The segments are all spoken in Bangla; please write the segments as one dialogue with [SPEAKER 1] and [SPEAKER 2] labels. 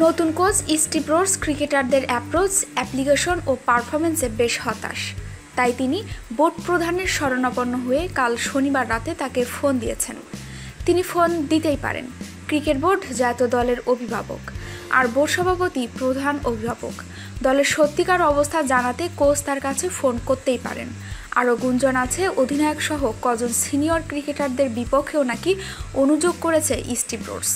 [SPEAKER 1] নতুন কোচ স্টিপ্রোর্স ক্রিকেটারদের অ্যাপ্রোচ অ্যাপ্লিকেশন ও পারফরমেন্সে বেশ হতাশ। তাই তিনি বোর্ড প্রধানের শরণাপন্ন হয়ে কাল শনিবার রাতে তাকে ফোন দিয়েছেন। তিনি ফোন দিতেই পারেন। ক্রিকেট বোর্ড জাতীয় দলের অভিভাবক আর বোর্ড সভাপতি প্রধান অভিভাবক। দলের সত্যিকার অবস্থা জানাতে কোচ তার কাছে ফোন করতেই পারেন। আরও গুঞ্জন আছে অধিনায়ক সহ কজন সিনিয়র ক্রিকেটারদের বিপক্ষেও নাকি অনুযোগ করেছে স্টিপ্রোর্স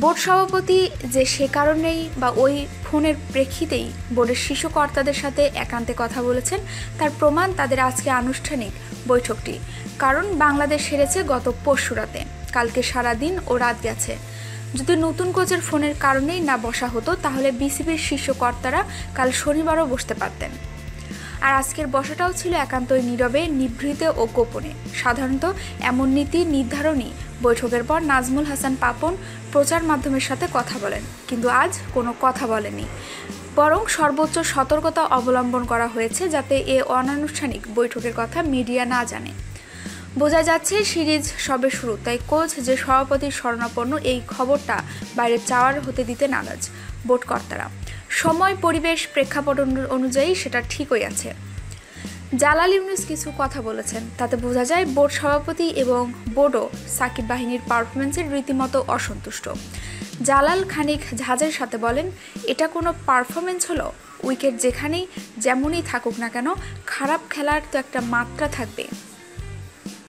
[SPEAKER 1] বোর্ড সভাপতি যে সে কারণেই বা ওই ফোনের প্রেক্ষিতেই বোর্ডের শীর্ষ কর্তাদের সাথে একান্তে কথা বলেছেন। তার প্রমাণ তাদের আজকে আনুষ্ঠানিক বৈঠকটি। কারণ বাংলাদেশ হেরেছে গত পরশু রাতে। কালকে সারা দিন ও রাত গেছে। যদি নতুন কোচের ফোনের কারণেই না বসা হতো, তাহলে বিসিবির শীর্ষ কর্তারা কাল শনিবারও বসতে পারতেন। আর আজকের বসাটাও ছিল একান্তই নীরবে, নিভৃতে ও গোপনে। সাধারণত এমন নীতি নির্ধারণী। বৈঠকের পর নাজমুল হাসান পাপন প্রচার মাধ্যমের সাথে কথা বলেন, কিন্তু আজ কোনো কথা বলেনি বরং সর্বোচ্চ সতর্কতা অবলম্বন করা হয়েছে যাতে এ অনানুষ্ঠানিক বৈঠকের কথা মিডিয়া না জানে। বোঝা যাচ্ছে সিরিজ সবে শুরু, তাই কোচ যে সভাপতির শরণাপন্ন এই খবরটা বাইরে চাওয়ার হতে দিতে নারাজ বোর্ড কর্তারা। সময় পরিবেশ প্রেক্ষাপট অনুযায়ী সেটা ঠিকই আছে। জালাল ইউনুস কিছু কথা বলেছেন, তাতে বোঝা যায় বোর্ড সভাপতি এবং বোর্ডও সাকিব বাহিনীর পারফরমেন্সের রীতিমতো অসন্তুষ্ট। জালাল খানিক ঝাঁজের সাথে বলেন, এটা কোনো পারফরমেন্স হলো। উইকেট যেখানেই, যেমনই থাকুক না কেন, খারাপ খেলার তো একটা মাত্রা থাকবে।